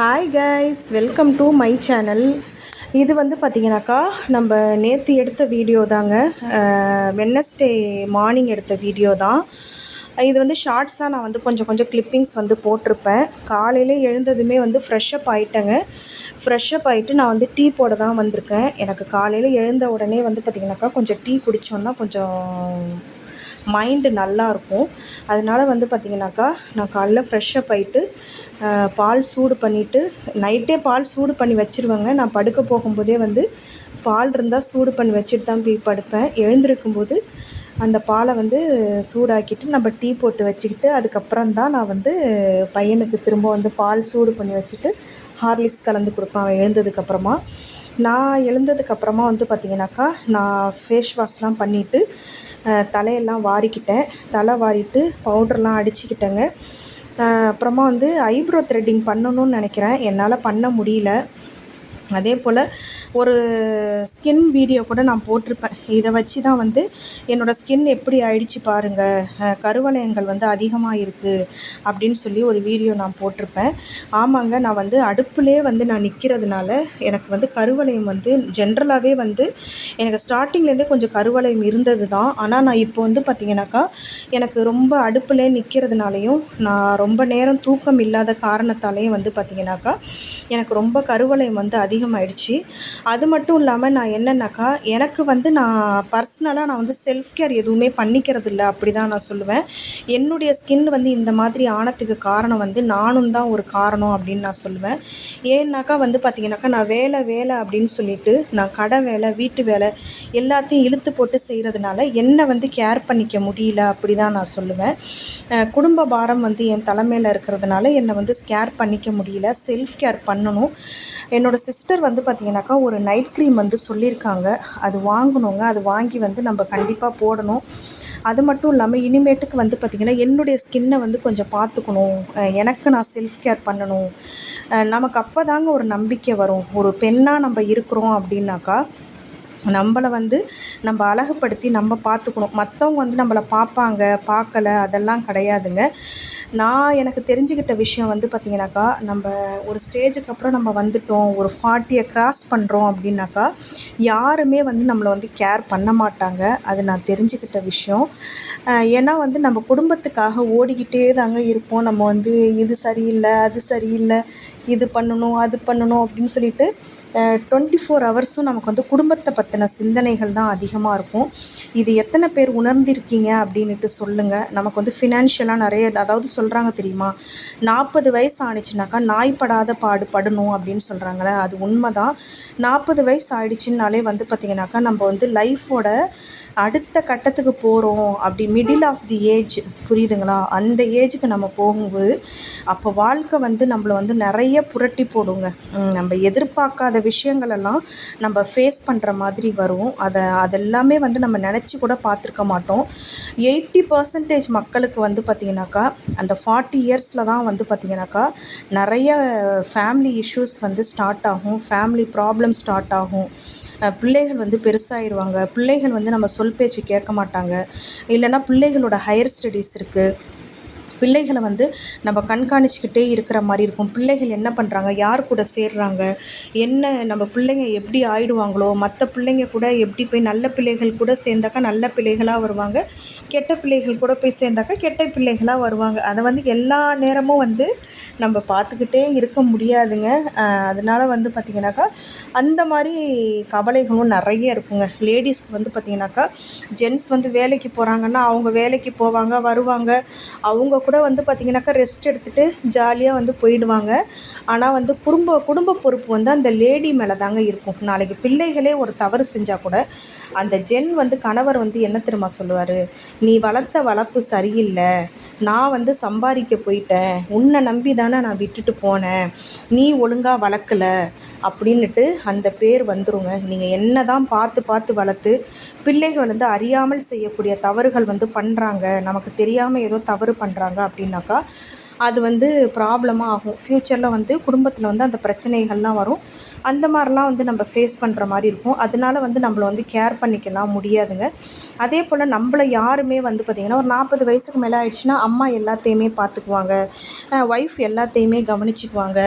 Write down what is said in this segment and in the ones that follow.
Hi guys welcome to my channel இது வந்து பார்த்திங்கனாக்கா நம்ம நேற்று எடுத்த வீடியோ தாங்க. வெட்னஸ்டே மார்னிங் எடுத்த வீடியோ தான். இது வந்து ஷார்ட்ஸாக நான் வந்து கொஞ்சம் கொஞ்சம் கிளிப்பிங்ஸ் வந்து போட்டிருப்பேன். காலையில் எழுந்ததுமே வந்து ஃப்ரெஷ்ஷப் ஆகிட்டேங்க ஃப்ரெஷ்ஷப் ஆகிட்டு நான் வந்து டீ போட தான் வந்திருக்கேன். எனக்கு காலையில் எழுந்த உடனே வந்து பார்த்திங்கனாக்கா கொஞ்சம் டீ குடித்தோன்னா கொஞ்சம் மைண்டு நல்லாயிருக்கும் அதனால வந்து பார்த்திங்கனாக்கா நான் காலைல ஃப்ரெஷ்ஷப் ஆகிட்டு பால் சூடு பண்ணிவிட்டு நைட்டே பால் சூடு பண்ணி வச்சுருவேங்க. நான் படுக்க போகும்போதே வந்து பால் இருந்தால் சூடு பண்ணி வச்சுட்டு தான் போய் படுப்பேன். எழுந்திருக்கும்போது அந்த பாலை வந்து சூடாக்கிட்டு நம்ம டீ போட்டு வச்சுக்கிட்டு அதுக்கப்புறம் தான் நான் வந்து பையனுக்கு திரும்ப வந்து பால் சூடு பண்ணி வச்சுட்டு ஹார்லிக்ஸ் கலந்து கொடுப்பேன் அவன் எழுந்ததுக்கப்புறமா நான் எழுந்ததுக்கப்புறமா வந்து பார்த்திங்கனாக்கா நான் ஃபேஸ் வாஷ்லாம் பண்ணிவிட்டு தலையெல்லாம் வாரிக்கிட்டேன். தலை வாரிட்டு பவுடர்லாம் அடிச்சுக்கிட்டேங்க. அப்புறமா வந்து ஐப்ரோ த்ரெட்டிங் பண்ணணும்னு நினைக்கிறேன். என்னால் பண்ண முடியல. அதே போல் ஒரு ஸ்கின் வீடியோ கூட நான் போட்டிருப்பேன். இதை வச்சு தான் வந்து என்னோடய ஸ்கின் எப்படி ஆயிடுச்சு பாருங்கள் கருவளையங்கள் வந்து அதிகமாக இருக்குது அப்படின்னு சொல்லி ஒரு வீடியோ நான் போட்டிருப்பேன். ஆமாங்க நான் வந்து அடுப்புலே வந்து நான் நிற்கிறதுனால எனக்கு வந்து கருவளையம் வந்து ஜென்ரலாகவே வந்து எனக்கு ஸ்டார்டிங்லேருந்தே கொஞ்சம் கருவளையம் இருந்தது தான் ஆனால் நான் இப்போ வந்து பார்த்திங்கனாக்கா எனக்கு ரொம்ப அடுப்புலே நிற்கிறதுனாலையும் நான் ரொம்ப நேரம் தூக்கம் இல்லாத காரணத்தாலேயும் வந்து பார்த்திங்கனாக்கா எனக்கு ரொம்ப கருவளையம் வந்து அதிகம் அதிகமாகிடுச்சு அது மட்டும் இல்லாமல் நான் என்னென்னாக்கா எனக்கு வந்து நான் பர்சனலாக நான் வந்து செல்ஃப் கேர் எதுவுமே பண்ணிக்கிறது இல்லை அப்படி தான் நான் சொல்லுவேன். என்னுடைய ஸ்கின் வந்து இந்த மாதிரி ஆனத்துக்கு காரணம் வந்து நானும் தான் ஒரு காரணம் அப்படின்னு நான் சொல்லுவேன். ஏன்னாக்கா வந்து பார்த்திங்கனாக்கா நான் வேலை வேலை அப்படின்னு சொல்லிட்டு நான் கடை வேலை வீட்டு வேலை எல்லாத்தையும் இழுத்து போட்டு செய்கிறதுனால என்னை வந்து கேர் பண்ணிக்க முடியல அப்படி தான் நான் சொல்லுவேன். குடும்ப பாரம் வந்து என் தலைமையில் இருக்கிறதுனால என்னை வந்து கேர் பண்ணிக்க முடியல செல்ஃப் கேர் பண்ணணும். என்னோடய சிஸ்டர் வந்து பார்த்திங்கனாக்கா ஒரு நைட் க்ரீம் வந்து சொல்லியிருக்காங்க அது வாங்கணுங்க. அது வாங்கி வந்து நம்ம கண்டிப்பாக போடணும். அது மட்டும் இல்லாமல் இனிமேட்டுக்கு வந்து பார்த்திங்கன்னா என்னுடைய ஸ்கின்னை வந்து கொஞ்சம் பார்த்துக்கணும் எனக்கு நான் செல்ஃப் கேர் பண்ணணும். நமக்கு அப்போ தாங்க ஒரு நம்பிக்கை வரும். ஒரு பெண்ணாக நம்ம இருக்கிறோம் அப்படின்னாக்கா நம்மளை வந்து நம்ம அழகுப்படுத்தி நம்ம பார்த்துக்கணும். மற்றவங்க வந்து நம்மளை பார்ப்பாங்க பார்க்கல அதெல்லாம் கிடையாதுங்க. நான் எனக்கு தெரிஞ்சுக்கிட்ட விஷயம் வந்து பார்த்திங்கனாக்கா நம்ம ஒரு ஸ்டேஜுக்கு அப்புறம் நம்ம வந்துட்டோம் ஒரு ஃபார்ட்டியை க்ராஸ் பண்ணுறோம் அப்படின்னாக்கா யாருமே வந்து நம்மளை வந்து கேர் பண்ண மாட்டாங்க. அது நான் தெரிஞ்சுக்கிட்ட விஷயம். ஏன்னா வந்து நம்ம குடும்பத்துக்காக ஓடிக்கிட்டே தாங்க இருப்போம். நம்ம வந்து இது சரியில்லை அது சரியில்லை இது பண்ணணும் அது பண்ணணும் அப்படின்னு சொல்லிட்டு டுவெண்ட்டி ஃபோர் ஹவர்ஸும் நமக்கு வந்து குடும்பத்தை பற்றின சிந்தனைகள் தான் அதிகமாக இருக்கும். இது எத்தனை பேர் உணர்ந்திருக்கீங்க அப்படின்ட்டு சொல்லுங்கள் நமக்கு வந்து ஃபினான்ஷியலாக நிறைய அதாவது சொல்கிறாங்க தெரியுமா? நாற்பது வயசு ஆணிச்சுனாக்கா நாய்ப்படாத பாடு படணும் அப்படின்னு சொல்கிறாங்களே அது உண்மை தான் நாற்பது வயசு ஆயிடுச்சுனாலே வந்து பார்த்திங்கனாக்கா நம்ம வந்து லைஃபோட அடுத்த கட்டத்துக்கு போகிறோம் அப்படி மிடில் ஆஃப் தி ஏஜ் புரியுதுங்களா? அந்த ஏஜுக்கு நம்ம போகும்போது அப்போ வாழ்க்கை வந்து நம்மளை வந்து நிறைய புரட்டி போடுங்க. நம்ம எதிர்பார்க்காத விஷயங்களெல்லாம் நம்ம ஃபேஸ் பண்ணுற மாதிரி வரும். அதை அதெல்லாமே வந்து நம்ம நினச்சி கூட பார்த்துருக்க மாட்டோம். எயிட்டி பர்சன்டேஜ் மக்களுக்கு வந்து பார்த்திங்கனாக்கா அந்த ஃபார்ட்டி இயர்ஸில் தான் வந்து பார்த்திங்கனாக்கா நிறைய ஃபேமிலி இஷ்யூஸ் வந்து ஸ்டார்ட் ஆகும். ஃபேமிலி ப்ராப்ளம் ஸ்டார்ட் ஆகும். பிள்ளைகள் வந்து பெருசாகிடுவாங்க பிள்ளைகள் வந்து நம்ம சொல் பேச்சு கேட்க மாட்டாங்க. இல்லைன்னா பிள்ளைகளோட ஹையர் ஸ்டடீஸ் இருக்குது பிள்ளைகளை வந்து நம்ம கண்காணிச்சிக்கிட்டே இருக்கிற மாதிரி இருக்கும். பிள்ளைகள் என்ன பண்ணுறாங்க யார் கூட சேர்றாங்க? என்ன நம்ம பிள்ளைங்க எப்படி ஆயிடுவாங்களோ? மற்ற பிள்ளைங்க கூட எப்படி போய் நல்ல பிள்ளைகள் கூட சேர்ந்தாக்கா நல்ல பிள்ளைகளாக வருவாங்க. கெட்ட பிள்ளைகள் கூட போய் சேர்ந்தாக்கா கெட்ட பிள்ளைகளாக வருவாங்க. அதை வந்து எல்லா நேரமும் வந்து நம்ம பார்த்துக்கிட்டே இருக்க முடியாதுங்க. அதனால் வந்து பார்த்திங்கனாக்கா அந்த மாதிரி கவலைகளும் நிறைய இருக்குங்க. லேடிஸ்க்கு வந்து பார்த்திங்கனாக்கா ஜென்ஸ் வந்து வேலைக்கு போகிறாங்கன்னா அவங்க வேலைக்கு போவாங்க வருவாங்க. அவங்க கூட வந்து பார்த்திங்கனாக்கா ரெஸ்ட் எடுத்துகிட்டு ஜாலியாக வந்து போயிடுவாங்க. ஆனால் வந்து குடும்ப குடும்ப பொறுப்பு வந்து அந்த லேடி மேலே தாங்க இருக்கும். நாளைக்கு பிள்ளைகளே ஒரு தவறு செஞ்சால் கூட அந்த ஜென் வந்து கணவர் வந்து என்ன தெரியுமா சொல்லுவார்? நீ வளர்த்த வளர்ப்பு சரியில்லை. நான் வந்து சம்பாதிக்க போயிட்டேன். உன்னை நம்பி தானே நான் விட்டுட்டு போனேன். நீ ஒழுங்காக வளர்க்கலை. அப்படின்னுட்டு அந்த பேர் வந்துருங்க. நீங்கள் என்ன தான் பார்த்து பார்த்து வளர்த்து பிள்ளைகள் வந்து அறியாமல் செய்யக்கூடிய தவறுகள் வந்து பண்ணுறாங்க நமக்கு தெரியாமல் ஏதோ தவறு பண்ணுறாங்க அப்படின்னாக்கா அது வந்து ப்ராப்ளமாக ஆகும். ஃப்யூச்சரில் வந்து குடும்பத்தில் வந்து அந்த பிரச்சனைகள்லாம் வரும். அந்த மாதிரிலாம் வந்து நம்ம ஃபேஸ் பண்ணுற மாதிரி இருக்கும். அதனால வந்து நம்மள வந்து கேர் பண்ணிக்கலாம் முடியாதுங்க. அதே போல் நம்மள யாருமே வந்து பார்த்திங்கன்னா ஒரு நாற்பது வயசுக்கு மேலே ஆயிடுச்சுன்னா அம்மா எல்லாத்தையுமே பார்த்துக்குவாங்க ஒய்ஃப் எல்லாத்தையுமே கவனிச்சுக்குவாங்க.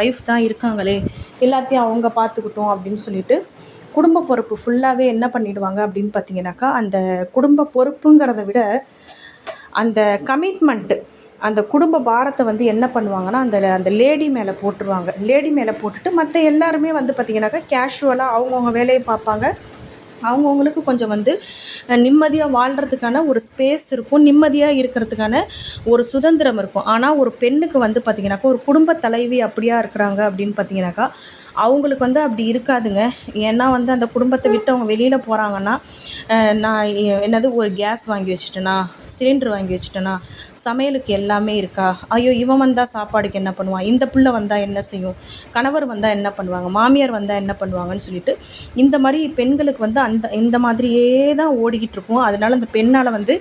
ஒய்ஃப் தான் இருக்காங்களே எல்லாத்தையும் அவங்க பார்த்துக்கிட்டோம் அப்படின்னு சொல்லிட்டு குடும்ப பொறுப்பு ஃபுல்லாகவே என்ன பண்ணிடுவாங்க அப்படின்னு பார்த்தீங்கன்னாக்கா அந்த குடும்ப பொறுப்புங்கிறத விட அந்த கமிட்மெண்ட்டு அந்த குடும்ப பாரத்தை வந்து என்ன பண்ணுவாங்கன்னா அந்த அந்த லேடி மேலே போட்டுருவாங்க. லேடி மேலே போட்டுட்டு மற்ற எல்லாருமே வந்து பார்த்திங்கனாக்கா கேஷுவலாக அவங்கவுங்க வேலையை பார்ப்பாங்க. அவங்கவுங்களுக்கு கொஞ்சம் வந்து நிம்மதியாக வாழ்கிறதுக்கான ஒரு ஸ்பேஸ் இருக்கும். நிம்மதியாக இருக்கிறதுக்கான ஒரு சுதந்திரம் இருக்கும். ஆனால் ஒரு பெண்ணுக்கு வந்து பார்த்திங்கனாக்கா ஒரு குடும்ப தலைவி அப்படியா இருக்கிறாங்க அப்படின்னு பார்த்திங்கனாக்கா அவங்களுக்கு வந்து அப்படி இருக்காதுங்க. ஏன்னா வந்து அந்த குடும்பத்தை விட்டு அவங்க வெளியில் போகிறாங்கன்னா நான் என்னது ஒரு கேஸ் வாங்கி வச்சுட்டேனா சிலிண்டர் வாங்கி வச்சுட்டேனா சமையலுக்கு எல்லாமே இருக்கா? ஐயோ இவன் வந்தால் சாப்பாடுக்கு என்ன பண்ணுவான்? இந்த பிள்ளை வந்தால் என்ன செய்யும்? கணவர் வந்தால் என்ன பண்ணுவாங்க? மாமியார் வந்தால் என்ன பண்ணுவாங்கன்னு சொல்லிட்டு இந்த மாதிரி பெண்களுக்கு வந்து அந்த இந்த மாதிரியே தான் ஓடிக்கிட்டு இருக்கும். அதனால் அந்த பெண்ணால் வந்து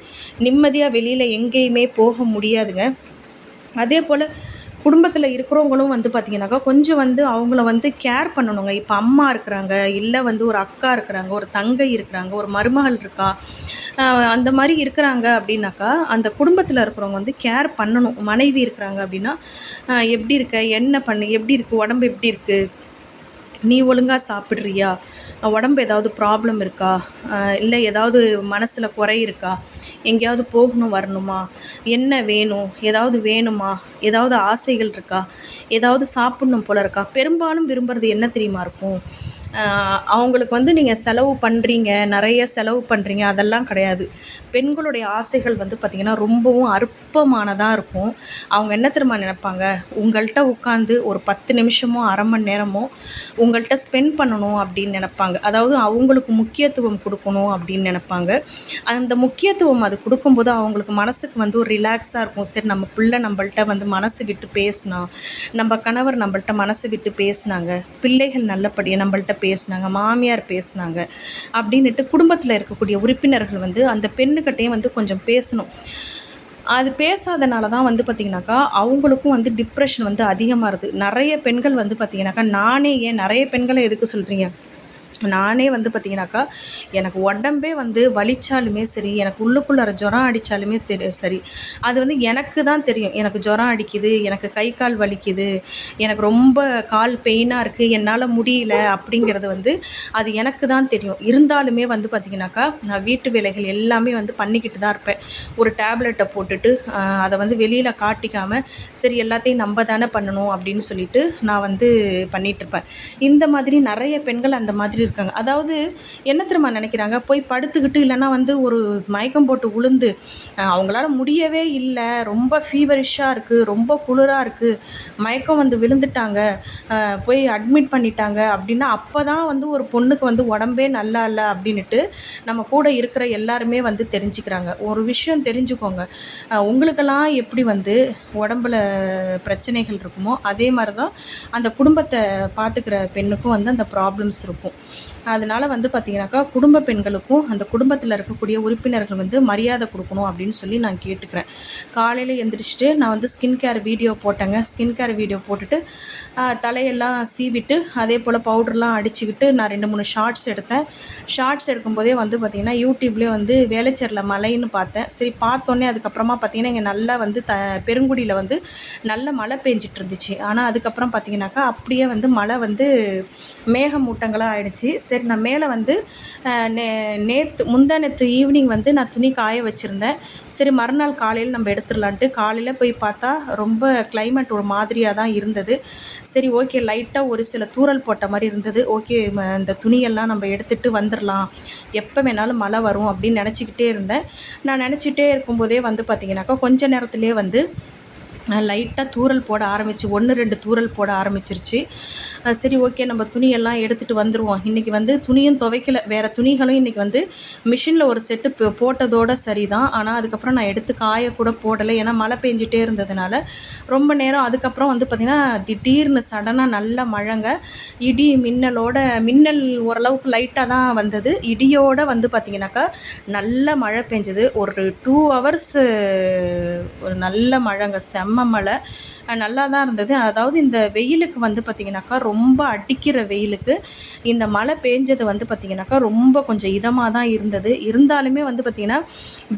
நிம்மதியாக வெளியில் எங்கேயுமே போக முடியாதுங்க. அதே போல் குடும்பத்தில் இருக்கிறவங்களும் வந்து பார்த்திங்கனாக்கா கொஞ்சம் வந்து அவங்கள வந்து கேர் பண்ணணுங்க. இப்போ அம்மா இருக்கிறாங்க இல்லை வந்து ஒரு அக்கா இருக்கிறாங்க ஒரு தங்கை இருக்கிறாங்க ஒரு மருமகள் இருக்கா அந்த மாதிரி இருக்கிறாங்க அப்படின்னாக்கா அந்த குடும்பத்தில் இருக்கிறவங்க வந்து கேர் பண்ணணும். மனைவி இருக்கிறாங்க அப்படின்னா எப்படி இருக்க என்ன பண்ணு எப்படி இருக்குது உடம்பு எப்படி இருக்குது நீ ஒழுங்காக சாப்பிட்றியா? உடம்பு ஏதாவது ப்ராப்ளம் இருக்கா? இல்லை ஏதாவது மனசில் குறை இருக்கா? எங்கேயாவது போகணும் வரணுமா? என்ன வேணும்? ஏதாவது வேணுமா? ஏதாவது ஆசைகள் இருக்கா? ஏதாவது சாப்பிட்ணும் போல இருக்கா? பெரும்பாலும் விரும்புகிறது என்ன தெரியுமா இருக்கும்? அவங்களுக்கு வந்து நீங்கள் செலவு பண்ணுறீங்க நிறைய செலவு பண்ணுறீங்க அதெல்லாம் கிடையாது. பெண்களுடைய ஆசைகள் வந்து பார்த்திங்கன்னா ரொம்பவும் அற்பமானதாக இருக்கும். அவங்க என்ன திரும்ப நினைப்பாங்க? உங்கள்கிட்ட உட்காந்து ஒரு பத்து நிமிஷமோ அரை மணி நேரமோ உங்கள்கிட்ட ஸ்பெண்ட் பண்ணணும் அப்படின்னு நினப்பாங்க. அதாவது அவங்களுக்கு முக்கியத்துவம் கொடுக்கணும் அப்படின்னு நினப்பாங்க. அந்த முக்கியத்துவம் அது கொடுக்கும்போது அவங்களுக்கு மனசுக்கு வந்து ஒரு ரிலாக்ஸாக இருக்கும். சரி நம்ம பிள்ளை நம்மள்கிட்ட வந்து மனசு விட்டு பேசினா நம்ம கணவர் நம்மள்கிட்ட மனசு விட்டு பேசினாங்க பிள்ளைகள் நல்லபடியாக நம்மள்கிட்ட பேசினாங்க மாமியார் பேசினாங்க அப்படின்னுட்டு குடும்பத்தில் இருக்கக்கூடிய உறுப்பினர்கள் வந்து அந்த பெண்ணுக்கிட்டேயும் வந்து கொஞ்சம் பேசணும். அது பேசாதனால தான் வந்து பார்த்திங்கனாக்கா அவங்களுக்கும் வந்து டிப்ரெஷன் வந்து அதிகமாக இருக்குது நிறைய பெண்கள் வந்து பார்த்திங்கனாக்கா நானே ஏன் நிறைய பெண்களை எதுக்கு சொல்கிறீங்க நானே வந்து பார்த்தீங்கன்னாக்கா எனக்கு உடம்பே வந்து வலிச்சாலுமே சரி எனக்கு உள்ளுக்குள்ளார ஜுரம் அடித்தாலுமே தெரி சரி. அது வந்து எனக்கு தான் தெரியும். எனக்கு ஜுரம் அடிக்குது எனக்கு கை கால் வலிக்குது எனக்கு ரொம்ப கால் பெயினாக இருக்குது என்னால் முடியல அப்படிங்கிறது வந்து அது எனக்கு தான் தெரியும். இருந்தாலுமே வந்து பார்த்திங்கனாக்கா நான் வீட்டு வேலைகள் எல்லாமே வந்து பண்ணிக்கிட்டு தான் இருப்பேன். ஒரு டேப்லெட்டை போட்டுட்டு அதை வந்து வெளியில் காட்டிக்காமல் சரி எல்லாத்தையும் நம்ம தானே பண்ணணும் அப்படின்னு சொல்லிட்டு நான் வந்து பண்ணிகிட்ருப்பேன் இந்த மாதிரி நிறைய பெண்கள் அந்த மாதிரி இருக்காங்க. அதாவது என்ன திரும்ப நினைக்கிறாங்க? போய் படுத்துக்கிட்டு இல்லைன்னா வந்து ஒரு மயக்கம் போட்டு உளுந்து. அவங்களால முடியவே இல்லை. ரொம்ப ஃபீவரிஷாக இருக்குது ரொம்ப குளிராக இருக்குது மயக்கம் வந்து விழுந்துட்டாங்க. போய் அட்மிட் பண்ணிட்டாங்க அப்படின்னா அப்போ தான் வந்து ஒரு பொண்ணுக்கு வந்து உடம்பே நல்லா இல்லை அப்படின்ட்டு நம்ம கூட இருக்கிற எல்லாருமே வந்து தெரிஞ்சுக்கிறாங்க. ஒரு விஷயம் தெரிஞ்சுக்கோங்க. உங்களுக்கெல்லாம் எப்படி வந்து உடம்புல பிரச்சனைகள் இருக்குமோ அதே மாதிரி தான் அந்த குடும்பத்தை பார்த்துக்கிற பெண்ணுக்கும் வந்து அந்த ப்ராப்ளம்ஸ் இருக்கும். அதனால் வந்து பார்த்திங்கனாக்கா குடும்ப பெண்களுக்கும் அந்த குடும்பத்தில் இருக்கக்கூடிய உறுப்பினர்கள் வந்து மரியாதை கொடுக்கணும் அப்படின்னு சொல்லி நான் கேட்டுக்கிறேன். காலையில் எந்திரிச்சிட்டு நான் வந்து ஸ்கின் கேர் வீடியோ போட்டேங்க. ஸ்கின் கேர் வீடியோ போட்டுட்டு தலையெல்லாம் சீவிட்டு அதே போல் பவுடர்லாம் அடிச்சுக்கிட்டு நான் ரெண்டு மூணு ஷார்ட்ஸ் எடுத்தேன். ஷார்ட்ஸ் எடுக்கும்போதே வந்து பார்த்திங்கன்னா யூடியூப்லேயே வந்து வேலைச்சேரில் மலைன்னு பார்த்தேன். சரி பார்த்தோன்னே அதுக்கப்புறமா பார்த்திங்கன்னா இங்கே நல்லா வந்து த பெருங்குடியில் வந்து நல்ல மழை பெஞ்சிட்டு இருந்துச்சு ஆனால் அதுக்கப்புறம் பார்த்திங்கனாக்கா அப்படியே வந்து மழை வந்து மேகமூட்டங்களாக ஆயிடுச்சு. சரி நான் மேலே வந்து நே நேற்று முந்தா நேற்று ஈவினிங் வந்து நான் துணி காய வச்சுருந்தேன். சரி மறுநாள் காலையில் நம்ம எடுத்துடலான்ட்டு காலையில் போய் பார்த்தா ரொம்ப கிளைமேட் ஒரு மாதிரியாக தான் இருந்தது. சரி ஓகே லைட்டாக ஒரு சில தூரல் போட்ட மாதிரி இருந்தது. ஓகே இந்த துணியெல்லாம் நம்ம எடுத்துகிட்டு வந்துடலாம். எப்போ வேணாலும் மழை வரும் அப்படின்னு நினச்சிக்கிட்டே இருந்தேன். நான் நினச்சிட்டே இருக்கும்போதே வந்து பார்த்திங்கனாக்கா கொஞ்ச நேரத்துலேயே வந்து லைட்டாக தூறல் போட ஆரம்பிச்சு ஒன்று ரெண்டு தூறல் போட ஆரம்பிச்சிருச்சு. சரி ஓகே நம்ம துணியெல்லாம் எடுத்துகிட்டு வந்துடுவோம் இன்றைக்கி வந்து துணியும் துவைக்கல. வேறு துணிகளும் இன்றைக்கி வந்து மிஷினில் ஒரு செட்டு போட்டதோடு சரி தான் ஆனால் அதுக்கப்புறம் நான் எடுத்து காய கூட போடலை. ஏன்னா மழை பெஞ்சிட்டே இருந்ததுனால ரொம்ப நேரம். அதுக்கப்புறம் வந்து பார்த்திங்கன்னா திடீர்னு சடனாக நல்ல மழைங்க. இடி மின்னலோட மின்னல் ஓரளவுக்கு லைட்டாக தான் வந்தது. இடியோடு வந்து பார்த்திங்கனாக்கா நல்ல மழை பெஞ்சது. ஒரு டூ ஹவர்ஸு ஒரு நல்ல மழைங்க. செம்ம செம்ம மழை. நல்லா தான் இருந்தது. அதாவது இந்த வெயிலுக்கு வந்து பார்த்திங்கனாக்கா ரொம்ப அடிக்கிற வெயிலுக்கு இந்த மழை பேஞ்சது வந்து பார்த்திங்கனாக்கா ரொம்ப கொஞ்சம் இதமாக தான் இருந்தது. இருந்தாலுமே வந்து பார்த்திங்கன்னா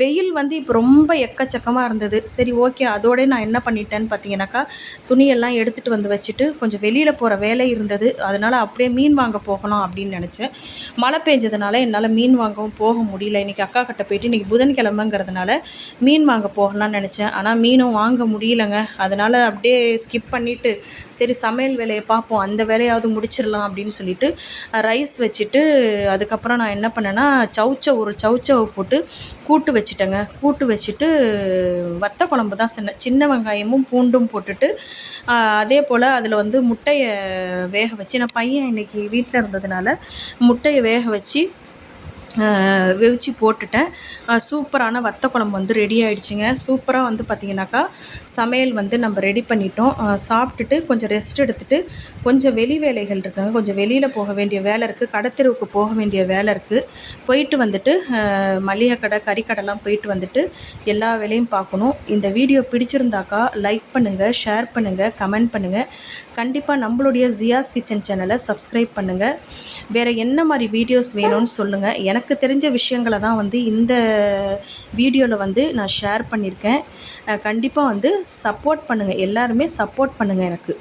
வெயில் வந்து இப்போ ரொம்ப எக்கச்சக்கமாக இருந்தது. சரி ஓகே அதோட நான் என்ன பண்ணிட்டேன்னு பார்த்தீங்கன்னாக்கா துணியெல்லாம் எடுத்துகிட்டு வந்து வச்சுட்டு கொஞ்சம் வெளியில் போகிற வேலை இருந்தது. அதனால் அப்படியே மீன் வாங்க போகலாம் அப்படின்னு நினச்சேன். மழை பெஞ்சதுனால என்னால் மீன் வாங்கவும் போக முடியல. இன்றைக்கி அக்கா கிட்ட போயிட்டு இன்றைக்கி புதன்கிழமைங்கிறதுனால மீன் வாங்க போகலான்னு நினச்சேன். ஆனால் மீனும் வாங்க முடியல. முடியலங்க. அதனால் அப்படியே ஸ்கிப் பண்ணிவிட்டு சரி சமையல் வேலையை பார்ப்போம். அந்த வேலையாவது முடிச்சிடலாம் அப்படின்னு சொல்லிட்டு ரைஸ் வச்சுட்டு அதுக்கப்புறம் நான் என்ன பண்ணேன்னா சவுச்சவ் ஒரு சவுச்சவை போட்டு கூட்டு வச்சுட்டேங்க. கூட்டு வச்சுட்டு வத்த குழம்பு தான் சின்ன சின்ன வெங்காயமும் பூண்டும் போட்டுட்டு அதே போல் அதில் வந்து முட்டையை வேக வச்சு நான் பையன் இன்னைக்கு வீட்டில் இருந்ததுனால முட்டையை வேக வச்சு வெவிச்சு போட்டுட்டேன். சூப்பரான வத்த குழம்பு வந்து ரெடி ஆகிடுச்சிங்க சூப்பராக வந்து பார்த்திங்கனாக்கா சமையல் வந்து நம்ம ரெடி பண்ணிட்டோம். சாப்பிட்டுட்டு கொஞ்சம் ரெஸ்ட் எடுத்துகிட்டு கொஞ்சம் வெளி வேலைகள் இருக்காங்க கொஞ்சம் வெளியில் போக வேண்டிய வேலை இருக்குது கடத்தெருவுக்கு போக வேண்டிய வேலை இருக்குது போயிட்டு வந்துட்டு மளிகை கடை கறிக்கடைலாம் போயிட்டு வந்துட்டு எல்லா வேலையும் பார்க்கணும். இந்த வீடியோ பிடிச்சிருந்தாக்கா லைக் பண்ணுங்கள் ஷேர் பண்ணுங்கள் கமெண்ட் பண்ணுங்கள் கண்டிப்பாக நம்மளுடைய ஜியாஸ் கிச்சன் சேனலை சப்ஸ்கிரைப் பண்ணுங்கள் வேறு என்ன மாதிரி வீடியோஸ் வேணும்னு சொல்லுங்கள் எனக்கு எனக்கு தெரிஞ்ச விஷயங்களை தான் வந்து இந்த வீடியோவில் வந்து நான் ஷேர் பண்ணியிருக்கேன். கண்டிப்பாக வந்து சப்போர்ட் பண்ணுங்கள் எல்லாருமே சப்போர்ட் பண்ணுங்கள் எனக்கு.